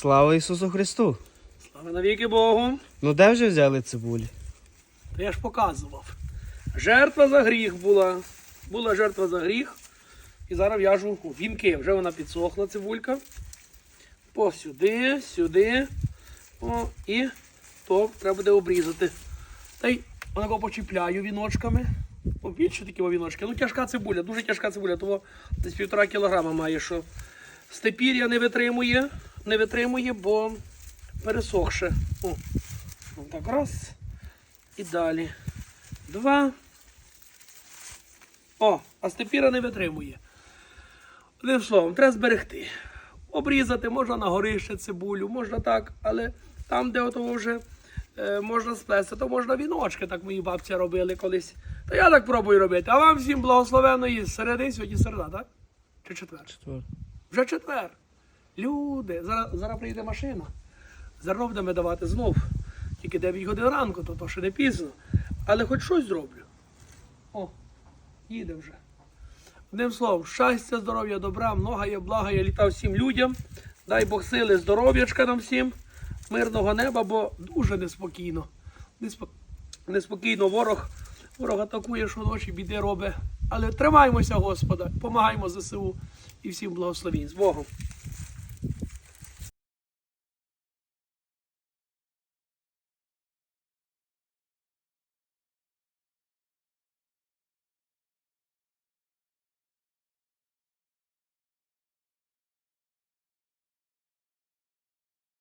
Слава Ісусу Христу! Слава навіки Богу. Ну де вже взяли цибулі? То я ж показував. Жертва за гріх була. Була жертва за гріх. І зараз в'яжу вінки. Вже вона підсохла, цибулька. По сюди. О, і то треба буде обрізати. Та й отако почіпляю віночками. О, більше такі віночки. Ну, тяжка цибуля, дуже тяжка цибуля, того десь півтора кілограма має, що степір'я не витримує, не витримує, бо пересохше. О, так раз. І далі. Два. О, а степіра не витримує. Одним словом, треба зберегти. Обрізати можна на горище цибулю, можна так, але там, де отого вже е, можна сплести, то можна віночки, так мої бабці робили колись. Та я так пробую робити. А вам всім благословеної середи, сьогодні середа, так? Чи четвер? Вже четвер. Люди, зараз, зараз прийде машина. Зерно будемо давати знов. Тільки 9 годин ранку, то, то ще не пізно. Але хоч щось зроблю. О, їде вже. Одним словом, щастя, здоров'я, добра, многая, благая літа всім людям. Дай Бог сили, здоров'ячка нам всім, мирного неба, бо дуже неспокійно. Неспо- Неспокійно ворог, ворог атакує, що ночі біди робить. Але тримаємося, Господа, помагаємо ЗСУ і всім благословінь. З Богом.